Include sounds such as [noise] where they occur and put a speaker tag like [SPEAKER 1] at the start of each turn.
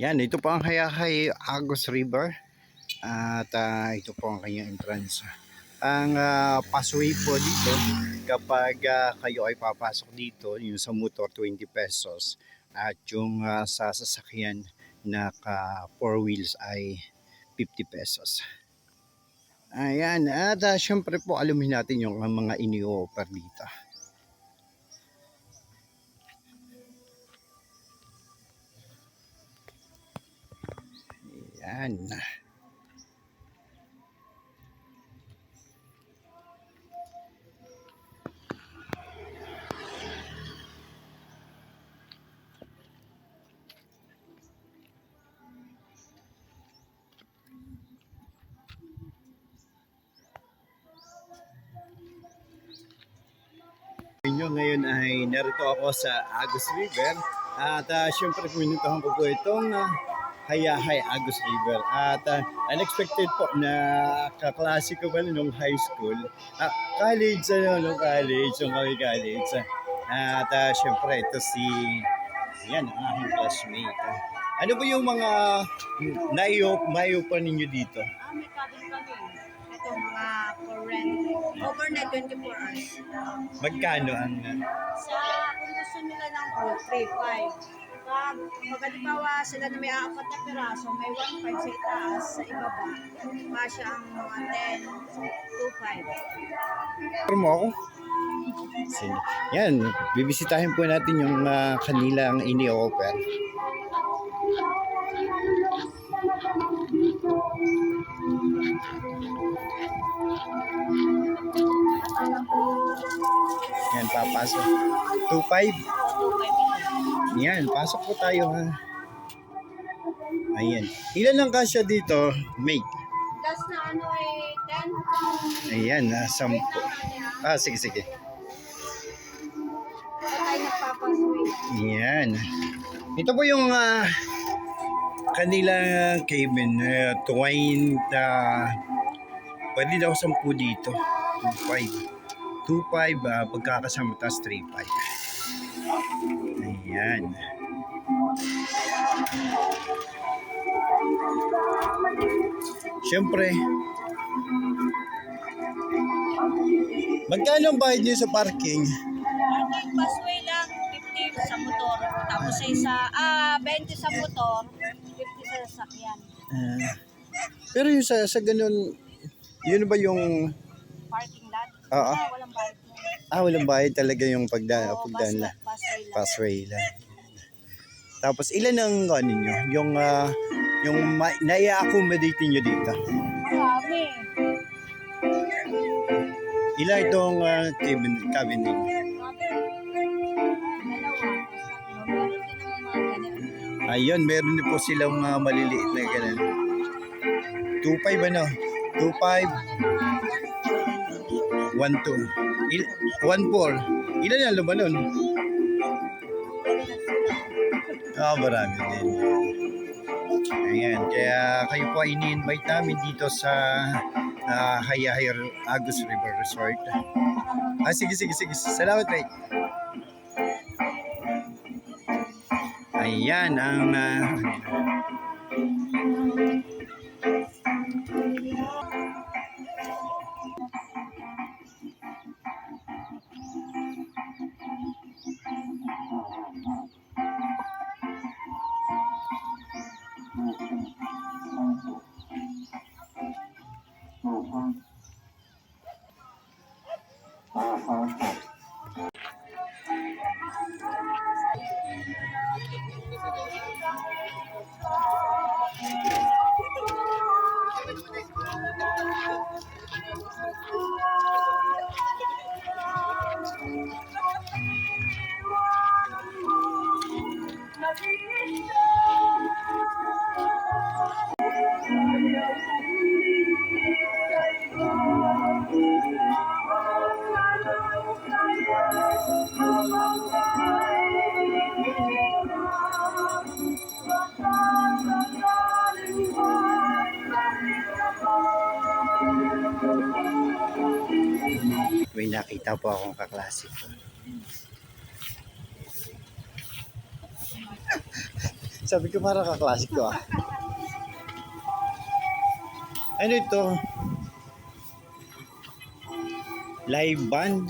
[SPEAKER 1] Yan, ito po ang Hayahay Agos River. At ah, ito po ang kanyang entrance. Ang uh, passway po dito, kapag ah, kayo ay papasok dito, yung sa motor 20 pesos. At yung ah, sa sasakyan na ka four wheels ay 50 pesos. Ayan, at uh, syempre po alamin natin yung mga ini-offer dito. Ayan. Inyo ngayon ay narito ako sa Agus River at uh, syempre pumuntahan ko po itong ah, Hayahay Agus River at ah, unexpected po na kaklase ko ba nung high school Ah, college ano nung college nung kami college at uh, syempre ito si yan ang aking classmate ano ba yung mga naiyo mayo pa ninyo dito
[SPEAKER 2] Ah, may cabin kami. Ito mga for rent. Overnight 24 hours.
[SPEAKER 1] magkano ang
[SPEAKER 2] Sa kung gusto nila ng 3-5. Pag magalibawa sila na may apat na piraso, may 1.5 sa itaas, sa ibaba. Kasya ang mga 10, 2.5.
[SPEAKER 1] mo ako Sige. Yan, bibisitahin po natin yung ah, kanilang ini-offer. Yan, papasok. 2.5.
[SPEAKER 2] 2.5
[SPEAKER 1] Yan, pasok po tayo ha. Ayan. Ilan ang kasya dito, mate?
[SPEAKER 2] Last na ano eh, 10.
[SPEAKER 1] Ayan, ah, sampu.
[SPEAKER 2] Lang natin ha.
[SPEAKER 1] Ah, sige, sige.
[SPEAKER 2] Ito tayo nagpapasway.
[SPEAKER 1] Yan. Ito po yung ah, kanilang cabin. Uh, twine, uh, pwede daw 10 dito. 2.5. 2.5 ah, pagkakasama tas 3.5. Ayan. Siyempre, magkano ang bayad niyo sa parking?
[SPEAKER 2] Parking busway lang, 50 sa motor. Tapos sa isa, ah, 20 sa motor, 50 sa sasakyan.
[SPEAKER 1] Ah, pero yung sa, sa ganun, yun ba yung,
[SPEAKER 2] Parking lot?
[SPEAKER 1] Oo.
[SPEAKER 2] Ah, walang bayad
[SPEAKER 1] ah, walang bayad talaga yung pagda,
[SPEAKER 2] Oo,
[SPEAKER 1] pagdaan
[SPEAKER 2] bus-
[SPEAKER 1] lang,
[SPEAKER 2] busway lang.
[SPEAKER 1] passway lang. Tapos ilan ang ano ninyo? Yung, ah, yung nai-accommodate nyo dito?
[SPEAKER 2] Marami.
[SPEAKER 1] Ilan itong ah, cabin, cabin ninyo? Ayun, meron din po silang mga maliliit na ganun. 2.5 ano? 2.5, 1.2. Il 1.4. Ilan ang laman nun? Ah, marami din. Ayan, kaya kayo po ay ini-invite namin dito sa uh, Hayahay Agus River Resort. Ah, sige, sige, sige. Salamat, Ray. Ayan ang ah, nakita po akong kaklase ko. [laughs] Sabi ko para ka-classic ko ah. Ano ito? Live band?